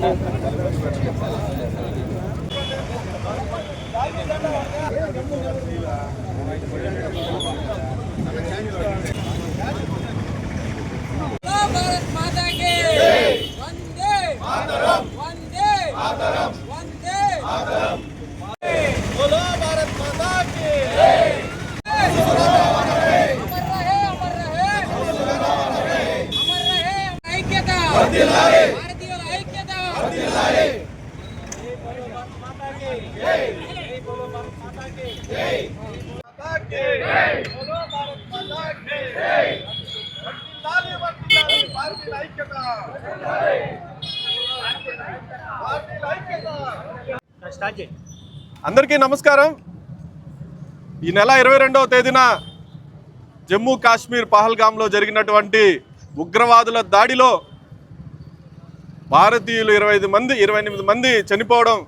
ఆ అందరికీ నమస్కారం. ఈ నెల ఇరవై రెండవ తేదీన జమ్మూ కాశ్మీర్ పహల్గామ్లో జరిగినటువంటి ఉగ్రవాదుల దాడిలో భారతీయులు ఇరవై ఐదు మంది ఇరవై ఎనిమిది మంది చనిపోవడం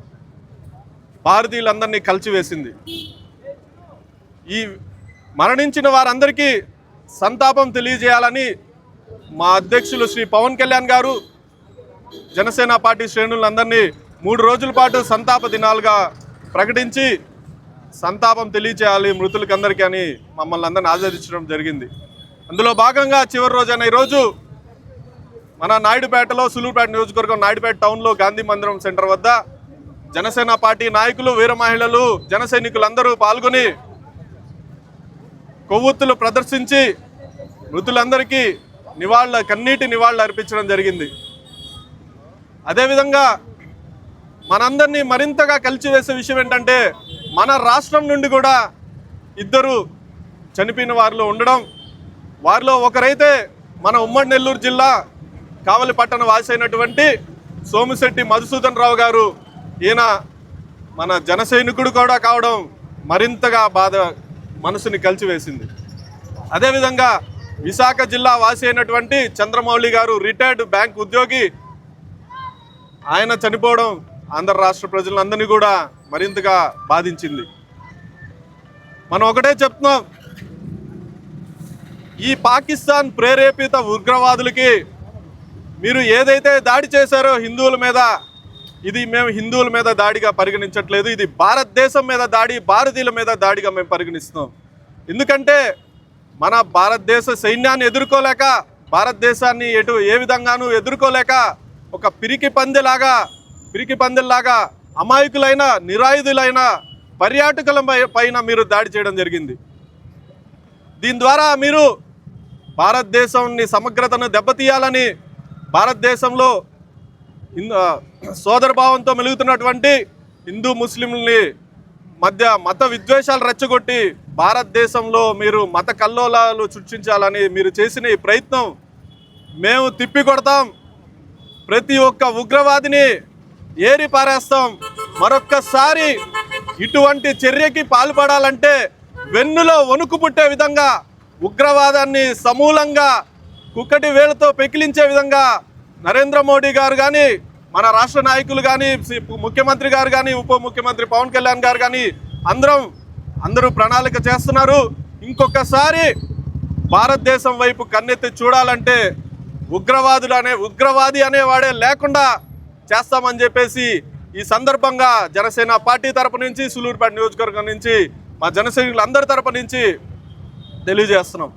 భారతీయులందరినీ కలిచివేసింది ఈ మరణించిన వారందరికీ సంతాపం తెలియజేయాలని మా అధ్యక్షులు శ్రీ పవన్ కళ్యాణ్ గారు జనసేన పార్టీ శ్రేణులందరినీ మూడు రోజుల పాటు సంతాప దినాలుగా ప్రకటించి సంతాపం తెలియచేయాలి మృతులకందరికీ అని మమ్మల్ని అందరిని ఆదరించడం జరిగింది. అందులో భాగంగా చివరి రోజైన ఈరోజు మన నాయుడుపేటలో సులువుపేట నియోజకవర్గం నాయుడుపేట టౌన్లో గాంధీ మందిరం సెంటర్ వద్ద జనసేన పార్టీ నాయకులు వీర మహిళలు జన సైనికులందరూ పాల్గొని కొవ్వొత్తులు ప్రదర్శించి మృతులందరికీ నివాళుల కన్నీటి నివాళులు అర్పించడం జరిగింది. అదేవిధంగా మనందరినీ మరింతగా కలిసివేసే విషయం ఏంటంటే మన రాష్ట్రం నుండి కూడా ఇద్దరు చనిపోయిన వారిలో ఉండడం వారిలో ఒకరైతే మన ఉమ్మడి నెల్లూరు జిల్లా కావలి పట్టణ వాసి అయినటువంటి సోమిశెట్టి మధుసూదన్ రావు గారు. ఈయన మన జన సైనికుడు కూడా కావడం మరింతగా బాధ మనసుని కలిచివేసింది. అదేవిధంగా విశాఖ జిల్లా వాసి అయినటువంటి చంద్రమౌళి గారు రిటైర్డ్ బ్యాంక్ ఉద్యోగి. ఆయన చనిపోవడం ఆంధ్ర రాష్ట్ర ప్రజలందరినీ కూడా మరింతగా బాధించింది. మనం ఒకటే చెప్తున్నాం. ఈ పాకిస్తాన్ ప్రేరేపిత ఉగ్రవాదులకి మీరు ఏదైతే దాడి చేశారో హిందువుల మీద ఇది మేము హిందువుల మీద దాడిగా పరిగణించట్లేదు. ఇది భారతదేశం మీద దాడి భారతీయుల మీద దాడిగా మేము పరిగణిస్తున్నాం. ఎందుకంటే మన భారతదేశ సైన్యాన్ని ఎదుర్కోలేక భారతదేశాన్ని ఎటు ఏ విధంగానూ ఎదుర్కోలేక ఒక పిరికి పందిలాగా పిరికి పందెల్లాగా అమాయకులైన నిరాయుధులైన పర్యాటకుల పై- పైన మీరు దాడి చేయడం జరిగింది. దీని ద్వారా మీరు భారతదేశాన్ని సమగ్రతను దెబ్బతీయాలని భారతదేశంలో సోదరభావంతో మెలుగుతున్నటువంటి హిందూ ముస్లింలని మధ్య మత విద్వేషాలు రెచ్చగొట్టి భారతదేశంలో మీరు మత కల్లోలాలు సృష్టించాలని మీరు చేసిన ఈ ప్రయత్నం మేము తిప్పి కొడతాం ప్రతి ఒక్క ఉగ్రవాదిని ఏరి పారేస్తాం. మరొక్కసారి ఇటువంటి చర్యకి పాల్పడాలంటే వెన్నులో వణుకు పుట్టే విధంగా ఉగ్రవాదాన్ని సమూలంగా కుక్కటి వేలతో పెకిలించే విధంగా నరేంద్ర మోడీ గారు కానీ మన రాష్ట్ర నాయకులు కానీ సి- ముఖ్యమంత్రి గారు కానీ ఉప ముఖ్యమంత్రి పవన్ కళ్యాణ్ గారు కానీ అందరం అందరూ ప్రణాళిక చేస్తున్నారు. ఇంకొకసారి భారతదేశం వైపు కన్నెత్తి చూడాలంటే ఉగ్రవాదులు అనే ఉగ్రవాది అనేవాడే లేకుండా చేస్తామని చెప్పేసి ఈ సందర్భంగా జనసేన పార్టీ తరపు నుంచి సులూరుపేట నియోజకవర్గం నుంచి మా జనసైనికులందరి తరపు నుంచి తెలియజేస్తున్నాం.